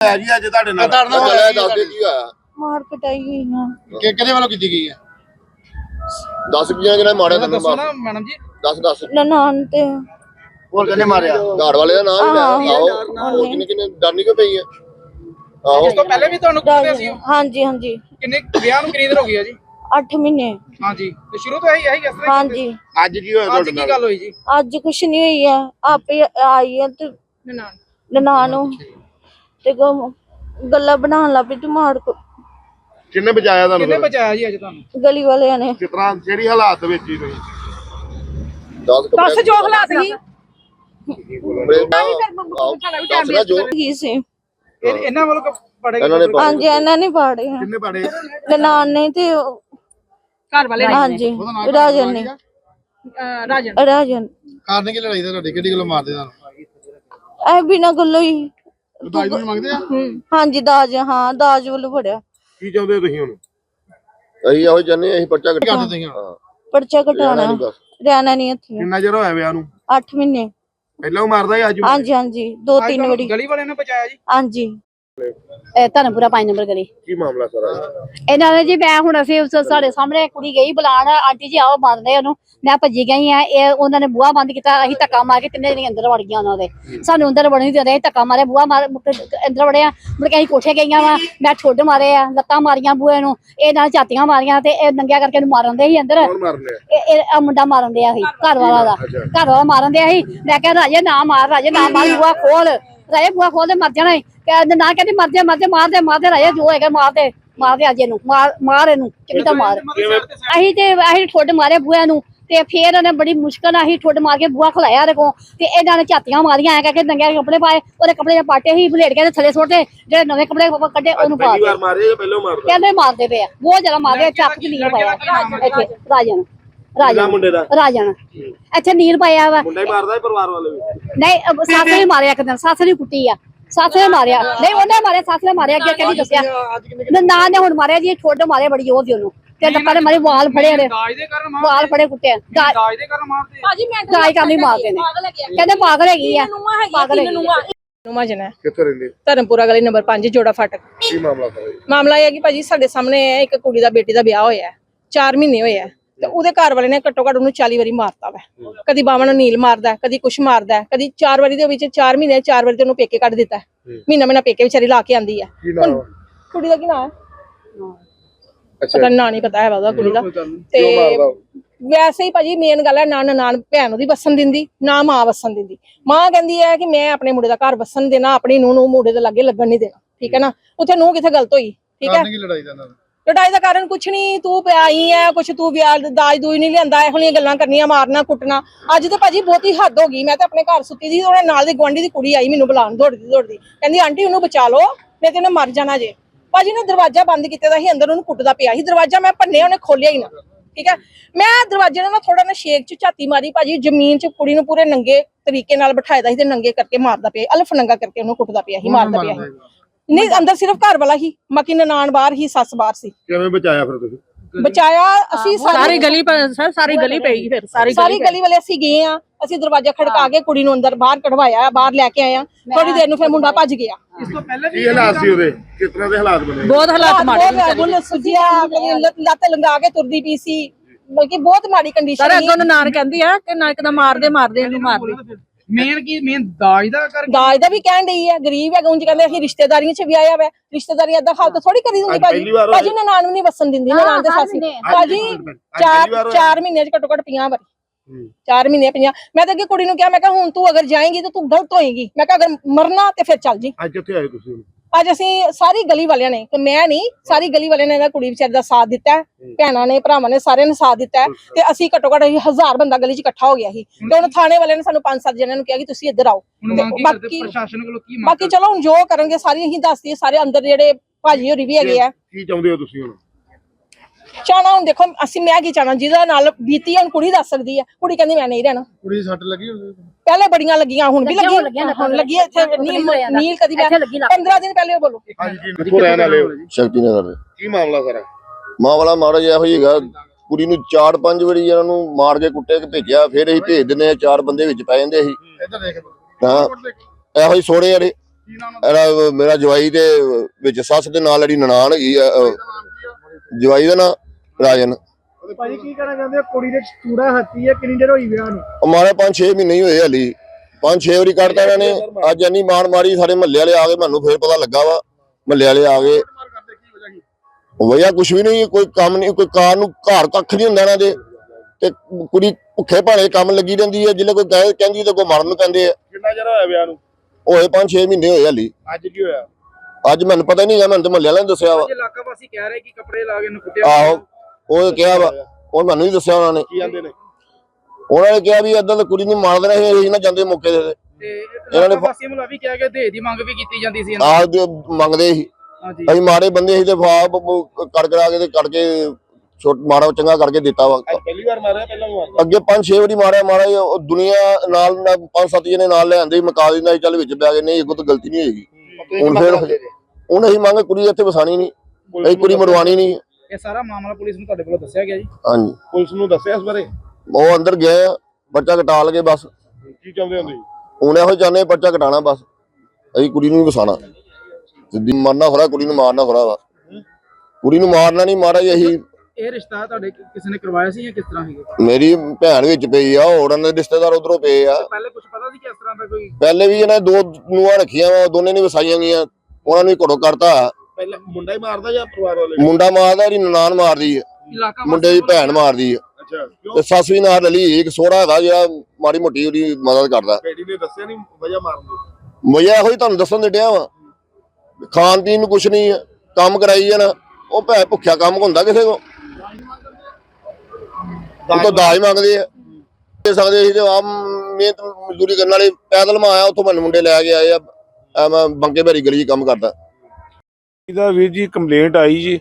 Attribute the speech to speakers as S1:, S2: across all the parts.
S1: ਹੈ ਜੀ ਅੱਜ ਤੁਹਾਡੇ ਨਾਲ।
S2: ਤੁਹਾਡੇ ਨਾਲ ਹੋਇਆ ਦੱਸ ਦੇ ਕੀ ਹੋਇਆ।
S3: ਮਾਰ ਕਟਾਈ ਗਈ ਨਾ
S2: ਕਿ ਕਿਹਦੇ ਵੱਲੋਂ ਕੀਤੀ ਗਈ ਹੈ? 10 ਜਣੇ ਜਿਹੜੇ ਮਾਰੇ ਤੈਨੂੰ
S4: ਦੱਸੋ ਨਾ
S2: ਮਾਰ
S4: ਮੈਡਮ ਜੀ।
S2: 10 10
S3: ਨਨਾਣ ਤੇ।
S1: ਹੋਰ ਕਿੰਨੇ ਮਾਰਿਆ?
S2: ਘਾੜ ਵਾਲੇ ਦਾ ਨਾਮ ਹੀ ਲੈ
S3: ਆਹੋ।
S2: ਆਓ। ਉਹ ਕਿੰਨੇ ਕਿੰਨੇ ਡਰਨੀ ਕਿਉਂ ਪਈ ਹੈ? ਆਹੋ।
S4: ਇਸ ਤੋਂ ਪਹਿਲੇ ਵੀ ਤੁਹਾਨੂੰ ਕੁੱਟਦੇ ਸੀ?
S3: ਹਾਂਜੀ ਹਾਂਜੀ।
S4: ਕਿੰਨੇ ਵਿਆਹ ਨੂੰ ਕਿੰਨੀ ਦੇਰ ਹੋ ਗਈ ਹੈ ਜੀ?
S3: 8 ਮਹੀਨੇ।
S4: ਹਾਂਜੀ। ਤੇ ਸ਼ੁਰੂ ਤੋਂ ਇਹੀ ਇਹੀ ਇਸ ਤਰ੍ਹਾਂ ਹੀ
S3: ਹਾਂਜੀ।
S1: ਅੱਜ ਕੀ ਹੋਇਆ
S4: ਅੱਜ
S1: ਤੁਹਾਡੇ
S4: ਕੀ
S1: ਨਾਲ?
S4: ਗੱਲ ਹੋਈ ਜੀ?
S3: ਅੱਜ ਕੁਛ ਨਹੀਂ ਹੋਈ ਆ ਆਪੇ ਆਈ ਆ ਤੇ
S4: ਨਨਾਣ।
S3: ਨਨਾਣ ਨੂੰ। ਤੇ ਗ- ਗੱਲਾਂ ਬਣਾਉਣ ਲੱਗ ਪਈ ਤੇ ਮਾਰ ਕੋ
S1: ਕਿੰਨੇ ਬਚਾਇਆ ਤੁਹਾਨੂੰ
S4: ਕਿੰਨੇ
S1: ਫਿਰ?
S4: ਬਚਾਇਆ ਜੀ ਅੱਜ ਤੁਹਾਨੂੰ?
S3: ਗਲੀ ਵਾਲਿਆਂ ਨੇ।
S1: ਕਿਸ ਤਰ੍ਹਾਂ ਜਿਹੜੀ ਹਾਲਾਤ ਵਿੱਚ ਹੀ ਤੁਸੀਂ?
S2: 10
S4: ਦੱਸ ਜੋ ਹਾਲਾਤ ਸੀ
S2: ਦੱਸ ਨਾ ਜੋ
S3: ਕੀ ਸੀ।
S4: ਇਹ- ਇਹਨਾਂ ਵੱਲੋਂ ਕ- ਬੜੇ
S2: ਇਹਨਾਂ ਨੇ ਪਾ-
S3: ਹਾਂਜੀ ਇਹਨਾਂ ਨੇ ਪਾੜੇ ਆ।
S1: ਕਿੰਨੇ ਪਾੜੇ
S3: ਨਨਾਣ ਨੇ ਤੇ ਉਹ-
S4: ਘਰ ਵਾਲੇ
S3: ਹਾਂਜੀ ਰਾਜਨ ਨੇ।
S4: ਰਾਜਨ।
S3: ਰਾਜਨ।
S2: ਕਾਰਨ ਕੀ ਲੜਾਈ ਦਾ ਤੁਹਾਡੀ? ਕਿਹੜੀ ਗੱਲੋਂ ਮਾਰਦੇ ਤੁਹਾਨੂੰ?
S3: ਐ ਬਿਨਾ ਗੱਲੋਂ ਹੀ
S2: ਦਾਜ ਨੂੰ ਮੰਗਦੇ ਆ?
S3: ਹਾਂਜੀ ਦਾਜ ਹਾਂ ਦਾਜ ਵੱਲੋਂ ਫੜਿਆ।
S1: ਕੀ ਚਾਹੁੰਦੇ ਹੋ ਤੁਸੀਂ ਹੁਣ?
S2: ਅਸੀਂ ਇਹੋ ਜੰਨੇ ਅਸੀਂ ਪਰਚਾ ਕੱਟ
S5: ਕਰਦੇ ਤੁਸੀਂ
S2: ਹਾਂ।
S3: ਪਰਚਾ ਕਟਾਉਣਾ।
S2: ਨਹੀਂ ਬਸ।
S3: ਰਹਿਣਾ ਨਹੀਂ ਇੱਥੇ।
S1: ਕਿੰਨਾ ਚਿਰ ਹੋਇਆ ਵਿਆਹ ਨੂੰ?
S3: 8 ਮਹੀਨੇ।
S1: ਪਹਿਲਾਂ ਉਹ ਮਾਰਦਾ ਸੀ ਅੱਜ ਵੀ?
S3: ਹਾਂਜੀ ਹਾਂਜੀ ਦੋ ਤਿੰਨ ਵਾਰੀ।
S4: ਗਲੀ ਵਾਲਿਆਂ ਨੇ ਬਚਾਇਆ ਜੀ?
S3: ਹਾਂਜੀ।
S6: ਇਹ ਧਰਮਪੁਰਾ 5 ਨੰਬਰ ਗਲੀ।
S1: ਕੀ ਮਾਮਲਾ ਸਾਰਾ?
S6: ਇਹਨਾਂ ਨੇ ਜੀ ਮੈਂ ਹੁਣ ਅਸੀਂ ਉਸ ਸਾਡੇ ਸਾਹਮਣੇ ਕੁੜੀ ਗਈ ਬੁਲਾਣ ਆਂਟੀ ਜੀ ਆਓ ਬੰਦੇ ਉਹਨੂੰ। ਮੈਂ ਭੱਜੀ ਗਈ ਆ। ਇਹ ਉਹਨਾਂ ਨੇ ਬੂਹਾ ਬੰਦ ਕੀਤਾ। ਅਸੀਂ ਧੱਕਾ ਮਾਰ ਕੇ ਤਿੰਨੇ ਜਣੇ ਅੰਦਰ ਵੜ ਗਈਆਂ ਉਹਨਾਂ ਦੇ। ਸਾਨੂੰ ਅੰਦਰ ਵੜਨ ਨਹੀਂ ਦਿੰਦੇ। ਅਸੀਂ ਧੱਕਾ ਮਾਰੇ ਬੂਹਾ ਮਾਰ ਮੁੜ ਕੇ ਅੰਦਰ ਵੜਿਆ। ਮੁੜ ਕੇ ਅਸੀਂ ਕੋਠੇ ਗਈਆਂ ਵਾ। ਮੈਂ ਠੁੱਡ ਮਾਰੇ ਆ ਲੱਤਾਂ ਮਾਰੀਆਂ ਬੂਹੇ ਨੂੰ। ਇਹ ਨਾਲ ਝਾਤੀਆਂ ਮਾਰੀਆਂ ਤੇ ਇਹ ਨੰਗਿਆ ਕਰਕੇ ਇਹਨੂੰ ਮਾਰਨ ਦੇ ਸੀ ਅੰਦਰ।
S1: ਕੌਣ ਮਾਰਨੇ
S6: ਇਹ ਇਹ ਆਹ ਮੁੰਡਾ ਮਾਰਨ ਦਿਆ ਸੀ ਘਰ ਵਾਲਾ ਦਾ। ਘਰ ਵਾਲਾ ਮਾਰਨ ਦਿਆ ਸੀ। ਮੈਂ ਕਿਹਾ ਰਾਜੇ ਨਾ ਮਾਰ ਰਾਜੇ ਨਾ ਮਾਰ। ਬੂਆ ਖੋਲ। ਰਾਜੇ ਬੂਆ ਖੋਲ ਦੇ ਮਰ ਜਾਣਾ ਈ। ਕਹਿੰਦੇ ਨਾ ਕਹਿੰਦੀ ਮਰ ਜਾ ਮਰ ਜਾ ਮਾਰ ਦੇ ਮਾਰ ਦੇ ਰਾਜੇ ਜੋ ਹੈਗਾ ਮਾਰ ਦੇ ਮਾਰ ਦੇ ਅਜੇ ਨੂੰ ਮਾਰ ਮਾਰ ਇਹਨੂੰ ਚੰਗੀ ਤਰ੍ਹਾਂ ਮਾਰ। ਅਸੀਂ ਤੇ ਅਸੀਂ ਠੁੱਡ ਮਾਰੇ ਬੂਆ ਨੂੰ ਤੇ ਫੇਰ ਉਹਨੇ ਬੜੀ ਮੁਸ਼ਕਲ ਨਾਲ ਅਸੀਂ ਠੁੱਡ ਮਾਰ ਕੇ ਬੂਆ ਖਲਾਇਆ ਇਹਦੇ ਕੋਲ। ਤੇ ਇਹਨਾਂ ਨੇ ਝਾਤੀਆਂ ਮਾਰੀਆਂ ਐ ਕਰਕੇ ਨੰਗੇ ਕੱਪੜੇ ਪਾਏ ਉਹਦੇ ਕੱਪੜੇ ਦੇ ਪਾਟੇ ਹੀ ਬਲੇਡ ਕੇ ਤੇ ਥੱਲੇ ਸੁੱਟਦੇ ਜਿਹੜੇ ਨਵੇਂ ਕੱਪੜੇ ਕੱਢੇ ਉਹਨੂੰ ਪਾ
S1: ਪਹਿਲੀ
S6: ਦੇ
S1: ਵਾਰ ਮਾਰੇ ਜਾਂ ਪਹਿਲਾਂ ਮਾਰਦਾ?
S6: ਕਹਿੰਦੇ ਮਾਰਦੇ ਪਏ ਆ ਬਹੁਤ ਜ਼ਿਆਦਾ ਮਾਰਦੇ ਚੱਕ ਚ ਨੀਲ ਪਾਇਆ ਇੱਥੇ ਰਾਜਨ ਰਾਜਨ
S1: ਮੁੰਡੇ ਦਾ?
S6: ਰਾਜਨ ਨੀਲ ਪਾਇਆ ਵਾ।
S1: ਮੁੰਡਾ ਹੀ ਮਾਰਦਾ ਹੈ ਪਰਿਵਾਰ ਵਾਲੇ ਵੀ
S6: ਨਹੀਂ ਅਹ ਸੱਸ ਨੇ ਮਾਰਿਆ ਇੱਕ ਦਿਨ ਸੱਸ ਨੇ ਕੁੱਟੀ ਆ। ਸੱਸ ਨੇ ਮਾਰਿਆ। ਨਹੀਂ ਉਹਨੇ ਮਾਰਿਆ ਸੱਸ ਨੇ ਮਾਰਿਆ ਅੱਗੇ ਕਹਿੰਦੀ ਦੱਸਿਆ। ਨਾ ਨਾ ਨੇ ਹੁਣ ਮਾਰਿਆ ਜੀ ਠੋਡ ਮਾਰਿਆ ਬੜੀ ਜ਼ੋਰ ਦੀ ਉਹਨੂੰ। ਤੇ ਟੱਪਾ ਨੇ ਮਾਰੇ ਵਾਲ ਫੜੇ ਨੇ
S4: ਦਾਜ ਦੇ ਕਾਰਨ
S6: ਵਾਲ
S4: ਮਾਰਦੇ
S6: ਫੜੇ ਕੁੱਟੇ ਗਾ-
S4: ਦਾਜ ਦੇ ਕਾਰਨ ਮਾਰਦੇ।
S6: ਗਾਈ ਕਰਨੀ ਮਾਰਦੇ ਨੇ। ਕਹਿੰਦੇ ਪਾਗਲ ਹੈਗੀ ਆ। ਪਾਗਲ ਹੈਗੀ ਆ।
S7: ਨੂਮਾ ਜਨਾ
S1: ਕਿੱਥੇ ਰਹਿੰਦੇ?
S7: ਧਰਮਪੁਰਾ ਗਲੀ ਨੰਬਰ 5 ਜੋੜਾ ਫਾਟਕ।
S1: ਕੀ ਮਾਮਲਾ ਸਾਰਾ ਜੀ?
S7: ਮਾਮਲਾ ਇਹ ਹੈ ਕਿ ਭਾਜੀ ਸਾਡੇ ਸਾਹਮਣੇ ਇੱਕ ਕੁੜੀ ਦਾ ਬੇਟੀ ਦਾ ਵਿਆਹ ਹੋਇਆ। ਹੈ 4 ਮਹੀਨੇ ਹੋਏ ਆ। ਤੇ ਉਹਦੇ ਘਰ ਵਾਲੇ ਨੇ ਘੱਟੋ ਘੱਟ ਉਹਨੂੰ 40 ਵਾਰੀ ਮਾਰਤਾ ਵਾ। ਕਦੀ ਬਾਵਾਂ ਨੂੰ ਨੀਲ ਮਾਰਦਾ ਕਦੀ ਕੁਛ ਮਾਰਦਾ ਕਦੀ 4 ਵਾਰੀ ਦੇ ਵਿੱਚ 4 ਮਹੀਨੇ 4 ਵਾਰੀ ਤੇ ਉਹਨੂੰ ਪੇਕੇ ਕੱਢ ਦਿੱਤਾ। ਮਹੀਨਾ ਮਹੀਨਾ ਪੇਕੇ ਵਿਚਾਰੀ ਲਾ ਕੇ ਆਂਦੀ
S1: ਆ?
S7: ਕੁੜੀ ਦਾ ਕੀ ਨਾਮ ਹੈ?
S1: ਅੱਛਾ।
S7: ਪਤਾ ਨਾਂ ਨਹੀਂ ਪਤਾ ਹੈ ਉਹਦਾ ਕੁੜੀ ਦਾ। ਤੇ? ਵੈਸੇ ਹੀ ਭਾਜੀ ਮੇਨ ਗੱਲ ਹੈ ਨਾ ਨਨਾਣ ਭੈਣ ਉਹਦੀ ਵਸਣ ਦਿੰਦੀ ਨਾ ਮਾਂ ਵਸਣ ਦਿੰਦੀ। ਮਾਂ ਕਹਿੰਦੀ ਹੈ ਕਿ ਮੈਂ ਆਪਣੇ ਮੁੰਡੇ ਦਾ ਘਰ ਵਸਣ ਦੇਣਾ ਆਪਣੀ ਨੂੰਹ ਨੂੰ ਮੁੰਡੇ ਦੇ ਲਾਗੇ ਲੱਗਣ ਨਹੀਂ ਦੇਣਾ। ਠੀਕ ਹੈ ਨਾ? ਉੱਥੇ ਨੂੰਹ ਕਿੱਥੇ ਗਲਤ ਹੋਈ? ਠੀਕ ਹੈ?
S5: ਲੜਾਈ ਦਾ
S7: ਲੜਾਈ ਦਾ ਕਾਰਨ ਕੁਛ ਨਹੀਂ ਤੂੰ ਪਿਆਈ ਹੈ ਕੁਛ ਤੂੰ ਵਿਆਹ ਦਾਜ ਦੂਜ ਨਹੀਂ ਲਿਆਂਦਾ ਇਹੋ ਜਿਹੀਆਂ ਗੱਲਾਂ ਕਰਨੀਆਂ ਮਾਰਨਾ ਕੁੱਟਣਾ। ਅੱਜ ਤੇ ਭਾਜੀ ਬਹੁਤੀ ਹੱਦ ਹੋ ਗਈ ਮੈਂ ਤਾਂ ਆਪਣੇ ਘਰ ਸੁੱਤੀ ਸੀ ਉਹਨੇ ਨਾਲ ਦੀ ਗੁਆਂਢੀ ਦੀ ਕੁੜੀ ਆਈ ਮੈਨੂੰ ਬੁਲਾਉਣ ਦੌੜਦੀ ਦੌੜਦੀ। ਕਹਿੰਦੀ ਆਂਟੀ ਉਹਨੂੰ ਬਚਾ ਲਓ ਨਹੀਂ ਤੇ ਉਹਨੇ ਮਰ ਜਾਣਾ ਜੇ। ਭਾਜੀ ਨੇ ਦਰਵਾਜ਼ਾ ਬੰਦ ਕੀਤੇ ਦਾ ਸੀ ਅੰਦਰ ਉਹਨੂੰ ਕੁੱਟਦਾ ਪਿਆ ਸੀ। ਦਰਵਾਜ਼ਾ ਮੈਂ ਭੰਨਿਆ ਉਹਨੇ ਖੋਲਿਆ ਹੀ ਨਾ। ਠੀਕ ਹੈ ਮੈਂ ਦਰਵਾਜ਼ੇ ਨੂੰ ਨਾ ਥੋੜਾ ਨਾ ਸ਼ੇਕ ਚ ਝਾਤੀ ਮਾਰੀ ਭਾਜੀ ਜ਼ਮੀਨ 'ਚ ਕੁੜੀ ਨੂੰ ਪੂਰੇ ਨੰਗੇ ਤਰੀਕੇ ਨਾਲ ਬਿਠਾਇਦਾ ਸੀ ਤੇ ਨੰਗੇ ਕਰਕੇ ਮਾਰਦਾ ਪਿਆ ਅਲਫ ਨੰਗਾ ਕਰਕੇ ਉਹਨੂੰ ਕੁੱਟਦਾ ਪਿਆ ਸੀ ਮਾਰਦਾ ਪਿਆ ਸੀ। ਨਹੀਂ ਅੰਦਰ ਸਿਰਫ ਘਰ ਵਾਲਾ ਹੀ ਬਾਕੀ ਨਨਾਣ ਬਾਹਰ ਹੀ ਸੱਸ ਬਾਹਰ ਸੀ।
S1: ਕਿਵੇਂ ਬਚਾਇਆ ਫਿਰ ਤੁਸੀਂ?
S7: ਬਚਾਇਆ ਅਸੀਂ
S8: ਸਾਰੀ ਗਲੀ ਪਰ ਸਰ ਸਾਰੀ ਗਲੀ ਪਈ ਫਿਰ ਸਾਰੀ
S7: ਸਾਰੀ ਗਲੀ ਵਾਲੇ ਅਸੀਂ ਗਏ ਆ ਅਸੀਂ ਦਰਵਾਜ਼ਾ ਖੜਕਾ ਕੇ ਕੁੜੀ ਨੂੰ ਅੰਦਰ ਬਾਹਰ ਕਢਵਾਇਆ ਬਾਹਰ ਲੈ ਕੇ ਆਏ ਆ ਥੋੜੀ ਦੇਰ ਨੂੰ ਫਿਰ ਮੁੰਡਾ ਭੱਜ ਗਿਆ।
S4: ਇਸ ਤੋਂ ਪਹਿਲੇ ਵੀ
S1: ਕੀ ਹਾਲਾਤ ਸੀ ਉਹਦੇ? ਕਿਸ ਤਰ੍ਹਾਂ ਦੇ ਹਾਲਾਤ ਬਣੇ?
S8: ਬਹੁਤ ਹਾਲਾਤ ਮਾੜੇ ਨੇ
S7: ਬੁੱਲ ਸੁਜਿਆ ਕਦੀ ਲੱਤ- ਲੱਤ ਲੰਗਾ ਕੇ ਤੁਰਦੀ ਪਈ ਸੀ। ਬਲਕਿ ਬਹੁਤ ਮਾੜੀ ਕੰਡੀਸ਼ਨ
S8: ਸਰ ਅੱਗੋਂ ਨਾਨ ਕਹਿੰਦੀ ਆ ਕਿ ਨਾ ਇੱਕਦਮ ਮਾਰਦੇ ਮਾਰਦੇ ਇਹਨੂੰ ਮਾਰਦੇ।
S4: ਮੇਨ ਕੀ ਮੇਨ ਦਾਜ ਦਾ ਕਰਕੇ?
S7: ਦਾਜ ਦਾ ਵੀ ਕਹਿਣ ਡਈ ਹੈ ਗਰੀਬ ਹੈ ਉਂਝ ਕਹਿੰਦੇ ਅਸੀਂ ਰਿਸ਼ਤੇਦਾਰੀਆਂ 'ਚ ਵਿਆਹਿਆ ਵਾ। ਰਿਸ਼ਤੇਦਾਰੀ ਏਦਾਂ ਹਾਲਤ ਥੋੜੀ ਕਰੀ ਦਿੰਦੀ
S1: ਅੱਜ
S7: ਭਾਜੀ। ਭਾਜੀ ਨਨਾਣ ਨੂੰ ਨਹੀਂ ਵਸਣ ਦਿੰਦੀ ਨਨਾਣ ਦੇ ਸਾਸੀ ਭਾਜੀ
S1: ਅੱਜ
S7: ਚਾਰ
S1: ਪਹਿਲੀ ਵਾਰ ਹੋਇਆ।
S7: ਚਾਰ ਮਹੀਨੇ 'ਚ ਘੱਟੋ ਘੱਟ 50 ਵਾਰੀ। ਚਾਰ ਮਹੀਨੇ 50 ਮੈਂ ਤਾਂ ਅੱਗੇ ਕੁੜੀ ਨੂੰ ਕਿਹਾ ਮੈਂ ਕਿਹਾ ਹੁਣ ਤੂੰ ਅਗਰ ਜਾਏਂਗੀ ਤਾਂ ਤੂੰ ਗਲਤ ਹੋਏਗੀ। ਮੈਂ ਕਿਹਾ ਅਗਰ ਮਰਨਾ ਤੇ ਫਿਰ ਚੱਲ ਜੀ।
S1: ਅੱਜ ਕਿੱਥੇ ਆਏ ਤੁਸੀਂ?
S7: ਅੱਜ ਅਸੀਂ ਸਾਰੀ ਗਲੀ ਵਾਲਿਆਂ ਨੇ ਕਿ ਮੈਂ ਨਹੀਂ ਸਾਰੀ ਗਲੀ ਵਾਲਿਆਂ ਨੇ ਇਹਦਾ ਕੁੜੀ ਵਿਚਾਰੀ ਦਾ ਸਾਥ ਦਿੱਤਾ ਹੈ। ਭੈਣਾਂ ਨੇ ਭਰਾਵਾਂ ਨੇ ਸਾਰਿਆਂ ਨੇ ਸਾਥ ਦਿੱਤਾ ਹੈ ਤੇ ਅਸੀਂ ਘੱਟੋ ਘੱਟ ਅਸੀਂ ਹਜ਼ਾਰ ਬੰਦਾ ਗਲੀ 'ਚ ਇਕੱਠਾ ਹੋ ਗਿਆ ਸੀ। ਤੇ ਹੁਣ ਥਾਣੇ ਵਾਲਿਆਂ ਨੇ ਸਾਨੂੰ ਪੰਜ ਸੱਤ ਜਣਿਆਂ ਨੂੰ ਕਿਹਾ ਕਿ ਤੁਸੀਂ ਇੱਧਰ ਆਓ।
S4: ਹੁਣ
S7: ਤੇ
S4: ਮੰਗ ਕੀ ਕਰਦੇ
S7: ਬਾਕੀ
S4: ਪ੍ਰਸ਼ਾਸਨ ਕੋਲੋਂ ਕੀ ਮੰਗ
S7: ਬਾਕੀ ਚਲੋ ਹੁਣ ਜੋ ਕਰਨਗੇ ਸਾਰੀ ਅਸੀਂ ਦੱਸਦੀ ਸਾਰੇ ਅੰਦਰ ਜਿਹੜੇ ਭਾਜੀ ਹੋਰੀ ਵੀ ਹੈਗੇ ਆ।
S1: ਕੀ ਚਾਹੁੰਦੇ ਹੋ ਤੁਸੀਂ ਹੁਣ?
S7: ਚਾਹਣਾ ਹੁਣ ਦੇਖੋ ਅਸੀਂ ਮੈਂ ਕੀ ਚਾਹਣਾ ਜਿਹਦਾ ਨਾਲ ਬੀਤੀ ਹੈ, ਹੁਣ ਕੁੜੀ ਦੱਸ ਸਕਦੀ ਹੈ ਕੁੜੀ ਕਹਿੰਦੀ ਮੈਂ ਨਹੀਂ ਰਹਿਣਾ।
S5: ਕੁੜੀ ਸੱਟ ਲੱਗੀ ਹੋਈ
S7: ਪਹਿਲੇ ਬੜੀਆਂ ਲੱਗੀਆਂ ਹੁਣ ਵੀ
S6: ਲੱਗੀਆਂ,
S7: ਲੱਗੀਆਂ
S6: ਲੱਗੀਆਂ,
S7: ਹੁਣ ਲੱਗੀ। ਇੱਥੇ ਨੀਲ ਨੀਲ ਕਦੀ ਮੈਂ
S6: ਇੱਥੇ ਲੱਗੀ ਲੱਗ
S7: 15 ਦਿਨ ਪਹਿਲੇ ਉਹ ਬੋਲੋ।
S1: ਹਾਂਜੀ। ਕਿੱਥੋਂ ਰਹਿਣ ਵਾਲੇ ਹੋ?
S2: ਸ਼ਕਤੀ ਨਗਰ ਦੇ।
S1: ਕੀ ਮਾਮਲਾ ਸਾਰਾ?
S2: ਮਾਂ ਵਾਲਾ ਮਾੜਾ ਜਿਹਾ ਇਹੋ ਹੀ ਹੈਗਾ ਕੁੜੀ ਨੂੰ ਚਾਰ ਪੰਜ ਵਾਰੀ ਇਹਨਾਂ ਨੂੰ ਮਾਰ ਕੇ ਕੁੱਟੇ ਕੇ ਭੇਜਿਆ ਫਿਰ ਅਸੀਂ ਭੇਜ ਦਿੰਦੇ ਆ ਚਾਰ ਬੰਦੇ ਵਿੱਚ ਪੈ ਜਾਂਦੇ ਸੀ
S5: ਇੱਧਰ ਦੇਖ
S2: ਹਾਂ। ਇਹੋ ਹੀ ਸੋੜੇ ਵਾਲੇ ਮੇਰਾ ਜਵਾਈ ਦੇ ਵਿੱਚ ਸੱਸ ਦੇ ਨਾਲ ਜਿਹੜੀ ਨਨਾਣ ਹੈਗੀ ਜਵਾਈ ਦਾ ਨਾਂ ਰਾਜਨ।
S4: ਭਾਜੀ ਕੀ ਕਹਿਣਾ ਚਾਹੁੰਦੇ ਹੋ? ਕੁੜੀ ਦੇ ਚੂੜਾ ਹੱਤੀ ਹੈ ਕਿੰਨੀ ਦੇਰ ਹੋਈ ਵਿਆਹ ਨੂੰ?
S2: ਉਹ ਮਾਰੇ 5-6 ਮਹੀਨੇ ਹੀ ਹੋਏ ਹਲੀ। 5-6 ਵਾਰੀ ਕੱਢਤਾ ਇਹਨਾਂ ਨੇ। ਅੱਜ ਇੰਨੀ ਮਾਰ ਮਾਰੀ ਸਾਰੇ ਮਹੱਲੇ ਵਾਲੇ ਆ ਗਏ ਮੈਨੂੰ ਫੇਰ ਪਤਾ ਲੱਗਾ ਵਾ। ਮਹੱਲੇ ਵਾਲੇ ਆ ਗਏ।
S1: ਕਰਦੇ ਕੀ ਵਜ੍ਹਾ ਕੀ
S2: ਵਈਆ ਕੁਛ ਵੀ ਨਹੀਂ ਕੋਈ ਕੰਮ ਨਹੀਂ ਕੋਈ ਕਾਰ ਨੂੰ ਘਰ ਕੱਖ ਨਹੀਂ ਹੁੰਦਾ ਇਹਨਾਂ ਦੇ। ਤੇ ਕੁੜੀ ਭੁੱਖੇ ਭਾਣੇ ਕੰਮ ਲੱਗੀ ਰਹਿੰਦੀ ਹੈ ਜਿੱਲੇ ਕੋਈ ਕਹੇ ਕਹਿੰਦੀ ਤੇ ਕੋਈ ਮਰਨ ਨੂੰ ਕਹਿੰਦੇ ਆ।
S1: ਕਿੰਨਾ ਚਿਰ ਹੋਇਆ ਵਿਆਹ ਨੂੰ?
S2: ਹੋਏ 5-6 ਮਹੀਨੇ ਹੋਏ ਹਲੀ।
S1: ਅੱਜ ਕੀ ਹੋਇਆ?
S2: ਅੱਜ ਮੈਨੂੰ ਪਤਾ ਨਹੀਂ ਹੈ ਮੈਨੂੰ ਤੇ ਮਹੱਲੇ ਵਾਲਿਆਂ ਨੇ ਦੱਸਿਆ ਵਾ।
S4: ਅੱਜ ਇਲਾਕਾ ਵਾਸੀ ਕਹਿ ਰਹੇ ਕਿ ਕੱਪੜੇ ਲਾ ਕੇ ਇਹਨੂੰ ਕੁੱਟਿਆ।
S2: ਆਹੋ ਉਹ ਕਿਹਾ ਵਾ ਉਹ ਮੈਨੂੰ ਨਹੀਂ ਦੱਸਿਆ ਉਹਨਾਂ ਨੇ।
S1: ਕੀ ਆਂਦੇ ਨੇ?
S2: ਉਹਨਾਂ ਨੇ ਕਿਹਾ ਵੀ ਏਦਾਂ ਤਾਂ ਕੁੜੀ ਨੂੰ ਮਾਰ ਦੇਣਾ ਸੀ ਅਸੀਂ ਨਾ ਜਾਂਦੇ ਮੌਕੇ ਦੇ
S4: ਤੇ
S2: ਇਹਨਾਂ ਨੇ
S4: ਇਲਾਕਾ ਵਾਸੀਆਂ ਵੱਲੋਂ ਵੀ ਕਿਹਾ ਗਿਆ ਦੇ ਦੀ ਮੰਗ ਵੀ ਕੀਤੀ ਜਾਂਦੀ ਸੀ ਇਹਨਾਂ
S2: ਆਹ ਜੋ ਮੰਗਦੇ ਸੀ।
S4: ਹਾਂਜੀ।
S2: ਅਸੀਂ ਮਾਰੇ ਬੰਦੇ ਸੀ ਤੇ ਫਾਬ ਕਰਾ ਕੇ ਤੇ ਕਰਕੇ ਛੋਟ ਮਾਰਾ ਚੰਗਾ ਕਰਕੇ ਦਿੱਤਾ ਵਾ।
S1: ਪਹਿਲੀ ਵਾਰ ਮਾਰਿਆ ਪਹਿਲਾਂ ਵੀ
S2: ਅੱਗੇ ਪੰਜ ਛੇ ਵਾਰੀ ਮਾਰਿਆ ਮਾਰਾ ਜੀ, ਉਹ ਦੁਨੀਆ ਨਾਲ ਨਾਲ ਪੰਜ ਸੱਤ ਜਣੇ ਨਾਲ ਲਿਆਂਦੇ ਸੀ, ਮਕਾ ਦਿੰਦਾ ਚੱਲ ਵਿੱਚ ਬੈ ਗਏ ਨਹੀਂ ਅੱਗੋਂ ਤਾਂ ਗਲਤੀ ਨਹੀਂ ਹੋਏਗੀ। ਹੁਣ ਫਿਰ ਹੁਣ ਅਸੀਂ ਮੰਗ ਕੁੜੀ ਇੱਥੇ ਵਸਾਣੀ ਨਹੀਂ ਅਸੀਂ ਕੁੜੀ ਮਰਵਾਣੀ ਨਹੀਂ।
S4: ਇਹ ਸਾਰਾ ਮਾਮਲਾ ਪੁਲਿਸ ਨੂੰ ਤੁਹਾਡੇ ਵੱਲੋਂ ਦੱਸਿਆ ਗਿਆ ਜੀ?
S2: ਹਾਂਜੀ।
S1: ਪੁਲਿਸ ਨੂੰ ਦੱਸਿਆ ਇਸ ਬਾਰੇ?
S2: ਉਹ ਅੰਦਰ ਗਏ ਆ ਬੱਚਾ ਕਟਾ ਲਗੇ ਬਸ।
S1: ਕੀ ਚਾਹੁੰਦੇ ਹੋ ਤੁਸੀਂ?
S2: ਹੁਣ ਇਹੋ ਚਾਹੁੰਦੇ ਬੱਚਾ ਕਟਾਣਾ ਬਸ। ਅਸੀਂ ਕੁੜੀ ਨੂੰ ਹੀ ਵਸਾਣਾ ਸਿੱਧੀ ਮਰਨਾ ਖਰਾ ਕੁੜੀ ਨੂੰ ਮਾਰਨਾ ਖਰਾ ਵਾ ਕੁੜੀ ਨੂੰ ਮਾਰਨਾ ਨਹੀਂ ਮਾਰਾ ਜੀ ਅਸੀਂ
S4: ਇਹ ਰਿਸ਼ਤਾ ਤੁਹਾਡੇ ਕਿਸੇ ਨੇ ਕਰਵਾਇਆ ਸੀ ਜਾਂ ਕਿਸ ਤਰ੍ਹਾਂ ਸੀਗਾ?
S2: ਮੇਰੀ ਭੈਣ ਵਿੱਚ ਪਈ ਆ ਹੋਰ ਉਹਨਾਂ ਦੇ ਰਿਸ਼ਤੇਦਾਰ ਉਧਰੋਂ ਪਏ ਆ।
S4: ਪਹਿਲੇ ਕੁਝ ਪਤਾ ਸੀ ਕਿ ਇਸ ਤਰ੍ਹਾਂ ਦਾ ਕੋਈ
S2: ਪਹਿਲੇ ਵੀ ਇਹਨਾਂ ਦੋ ਨੂੰਹਾਂ ਰੱਖੀਆਂ ਵਾ ਦੋਨੇ ਨਹੀਂ ਵਸਾਈਆਂ ਗਈਆਂ। ਉਹਨਾਂ ਨੂੰ ਹੀ ਘੜੋ ਕਰਤਾ
S1: ਪਹਿਲਾਂ ਮੁੰਡਾ ਹੀ ਮਾਰਦਾ ਜਾਂ ਪਰਿਵਾਰ ਵਾਲੇ
S2: ਮੁੰਡਾ ਮਾਰਦਾ ਇਹਦੀ ਨਨਾਣ ਮਾਰਦੀ ਹੈ
S4: ਇਲਾਕਾ
S2: ਮੁੰਡੇ ਦੀ ਭੈਣ ਮਾਰਦੀ ਹੈ
S1: ਅੱਛਾ
S2: ਤੇ ਸੱਸ ਵੀ ਨਾਲ ਰਲੀ ਇੱਕ ਸੋਹਰਾ ਹੈਗਾ ਜਿਹੜਾ ਮਾੜੀ ਮੋਟੀ ਉਹਦੀ ਮਦਦ ਕਰਦਾ।
S1: ਬੇਟੀ ਨੇ ਦੱਸਿਆ ਨਹੀਂ ਵਜ੍ਹਾ ਮਾਰਨ ਦੀ?
S2: ਮਜ਼ਾ ਇਹੋ ਹੀ ਤੁਹਾਨੂੰ ਦੱਸਣ ਦੇ ਡਿਆ ਵਾ। ਖਾਣ ਪੀਣ ਨੂੰ ਕੁਛ ਨਹੀਂ ਹੈ ਕੰਮ ਕਰਾਈ ਜਾਣਾ। ਉਹ ਭੈ ਭੁੱਖਿਆ ਕੰਮ ਹੁੰਦਾ ਕਿਸੇ ਕੋ ਉਹ ਤਾਂ ਦਾਜ ਮੰਗਦੇ ਆ। ਦੇ ਸਕਦੇ ਸੀ ਤੇ ਆ ਮਿਹਨਤ ਮਜ਼ਦੂਰੀ ਕਰਨ ਵਾਲੇ ਪੈਦਲ ਮੈਂ ਆਇਆ ਉੱਥੋਂ ਮੈਨੂੰ ਮੁੰਡੇ ਲੈ ਕੇ ਆਏ ਆ। ਆ ਮੈਂ ਬੰਕੇ ਭੈਰੀ ਗਲੀ 'ਚ ਕੰਮ ਕਰਦਾ।
S5: ਇਹਦਾ ਵੀਰ ਜੀ ਕੰਪਲੇਂਟ ਆਈ ਜੀ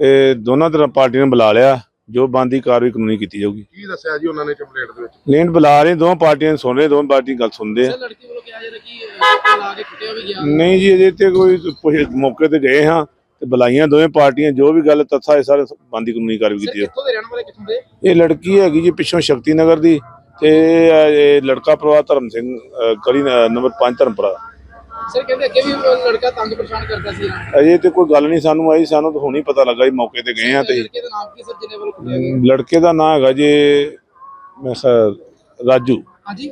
S5: ਇਹ ਦੋਨਾਂ ਤਰ੍ਹਾਂ ਪਾਰਟੀਆਂ ਨੇ ਬੁਲਾ ਲਿਆ। ਜੋ ਬੰਦੀ ਕਾਰਵਾਈ ਕਾਨੂੰਨੀ ਕੀਤੀ ਜਾਊਗੀ।
S1: ਕੀ ਦੱਸਿਆ ਜੀ ਉਹਨਾਂ ਨੇ ਕੰਪਲੇਂਟ ਦੇ ਵਿੱਚ?
S5: ਕੰਪਲੇਂਟ ਬੁਲਾ ਰਹੇ ਦੋਵਾਂ ਪਾਰਟੀਆਂ ਨੂੰ ਸੁਣ ਰਹੇ ਦੋਵਾਂ ਪਾਰਟੀ ਗੱਲ ਸੁਣਦੇ ਆ।
S4: ਲੜਕੀ ਵੱਲੋਂ ਕਿਹਾ ਜਾ ਰਿਹਾ ਕਿ ਲਾ ਕੇ ਕੁੱਟਿਆ ਵੀ ਗਿਆ।
S5: ਨਹੀਂ ਜੀ ਅਜੇ ਤੇ ਕੋਈ ਮੌਕੇ ਤੇ ਗਏ ਹਾਂ। ਤੇ ਬੁਲਾਈਆਂ ਦੋਵੇਂ ਪਾਰਟੀਆਂ ਜੋ ਵੀ ਗੱਲ ਤੱਥਾ ਇਹ ਸਾਰੇ ਬੰਦੀ ਕਾਨੂੰਨੀ ਕਾਰਵਾਈ ਕੀਤੀ ਹੈ
S4: ਕਿੱਥੋਂ ਦੇ ਰਹਿਣ ਵਾਲੇ ਕਿੱਥੋਂ ਦੇ?
S5: ਇਹ ਲੜਕੀ ਹੈਗੀ ਜੀ ਪਿੱਛੋਂ ਸ਼ਕਤੀ ਨਗਰ ਦੀ ਤੇ ਇਹ ਇਹ ਲੜਕਾ ਪਰਿਵਾਰ ਧਰਮ ਸਿੰਘ ਅ, ਗਲੀ ਨ- ਨੰਬਰ 5 ਧਰਮਪੁਰਾ
S4: ਸਰ ਕਹਿੰਦੇ ਅੱਗੇ ਵੀ ਉਹ ਲੜਕਾ ਤੰਗ ਪਰੇਸ਼ਾਨ ਕਰਦਾ ਸੀ।
S5: ਅਜੇ ਤੇ ਕੋਈ ਗੱਲ ਨਹੀਂ ਸਾਨੂੰ ਆਈ ਸਾਨੂੰ ਤਾਂ ਹੁਣੀ ਪਤਾ ਲੱਗਾ ਜੀ ਮੌਕੇ ਤੇ ਗਏ ਹਾਂ ਤੇ।
S4: ਲੜਕੇ ਦਾ ਨਾਮ ਕੀ ਸਰ ਜਿਹਨੇ ਵੱਲੋਂ ਕੁੱਟਿਆ ਗਿਆ?
S5: ਲੜਕੇ ਦਾ ਨਾਂ ਹੈਗਾ ਜੀ ਮੈਂ ਖਿਆਲ ਰਾਜੂ।
S4: ਹਾਂਜੀ।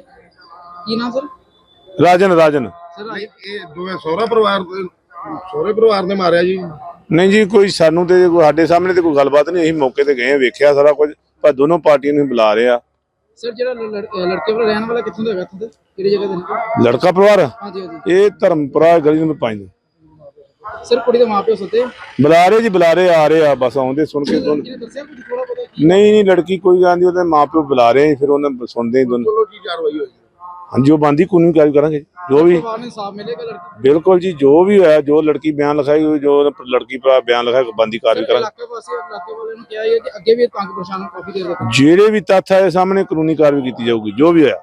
S4: ਕੀ ਨਾਮ ਸਰ?
S5: ਰਾਜਨ ਰਾਜਨ।
S4: ਸਰ
S1: ਇਹ ਦੋਵੇਂ ਸਹੁਰਾ ਪਰਿਵਾਰ ਦੇ ਸਹੁਰੇ ਪਰਿਵਾਰ ਨੇ ਮਾਰਿਆ ਜੀ?
S5: ਨਹੀਂ ਜੀ ਕੋਈ ਸਾਨੂੰ ਤੇ ਕੋਈ ਸਾਡੇ ਸਾਹਮਣੇ ਤੇ ਕੋਈ ਗੱਲਬਾਤ ਨਹੀਂ ਅਸੀਂ ਮੌਕੇ ਤੇ ਗਏ ਵੇਖਿਆ ਸਾਰਾ ਕੁਝ ਪਰ ਦੋਨੋਂ ਪਾਰਟੀਆਂ ਨੂੰ ਬੁਲਾ ਰਹੇ
S4: ਸਰ ਜਿਹੜਾ ਲੜ- ਲੜ- ਲੜਕੇ ਵੱਲੋਂ ਰਹਿਣ ਵਾਲਾ ਕਿੱਥੋਂ ਦਾ ਹੈਗਾ ਇੱਥੋਂ? ਕਿਹੜੀ ਜਗ੍ਹਾ ਦੇ
S5: ਲੜਕਾ ਪਰਿਵਾਰ?
S4: ਹਾਂਜੀ ਹਾਂਜੀ।
S5: ਇਹ ਧਰਮਪੁਰਾ ਗਲੀ ਨੰਬਰ 5
S4: ਸਰ ਕੁੜੀ ਦੇ ਮਾਪਿਓ ਸੁੱਤੇ।
S5: ਬੁਲਾ ਰਹੇ ਜੀ ਬੁਲਾ ਰਹੇ ਆ ਰਹੇ ਆ ਬਸ ਆਉਂਦੇ ਸੁਣ ਕੇ ਦੋਨ। ਨਹੀਂ ਨਹੀਂ ਲੜਕੀ ਕੋਈ ਨਹੀਂ ਉਹਦੇ ਮਾਪਿਓ ਬੁਲਾ ਰਹੇ ਫਿਰ ਉਹਨਾਂ ਸੁਣਦੇ ਹੀ ਦੋਨੋਂ।
S1: ਚਲੋ ਕੀ ਕਾਰਵਾਈ ਹੋਈ
S5: ਹਾਂਜੀ ਉਹ ਬੰਦੀ ਕਾਨੂੰਨੀ ਕਾਰਜ ਕਰਾਂਗੇ। ਜੋ ਵੀ
S4: ਪਰਿਵਾਰ ਨੂੰ ਇਨਸਾਫ ਮਿਲੇਗਾ ਲੜਕੀ
S5: ਬਿਲਕੁਲ ਜੀ ਜੋ ਵੀ ਹੋਇਆ ਜੋ ਲੜਕੀ ਬਿਆਨ ਲਿਖਾਈ ਜੋ ਲੜਕੀ ਭਰਾ ਬਿਆਨ ਲਿਖਾਇਆ ਬੰਦੀ ਕਾਰਜ ਕਰਾਂਗੇ।
S4: ਇਲਾਕੇ ਵਾਸੀ ਇਲਾਕੇ ਵਾਲਿਆਂ ਨੂੰ ਕਿਹਾ ਹੈ ਕਿ ਅੱਗੇ ਵੀ ਇਹ ਤੰਗ ਪਰੇਸ਼ਾਨ ਕਾਫੀ ਦੇਰ ਤੱਕ
S5: ਜਿਹੜੇ ਵੀ ਤੱਥ ਆਏ ਸਾਹਮਣੇ ਕਾਨੂੰਨੀ ਕਾਰਵਾਈ ਕੀਤੀ ਜਾਊਗੀ ਜੋ ਵੀ ਹੋਇਆ।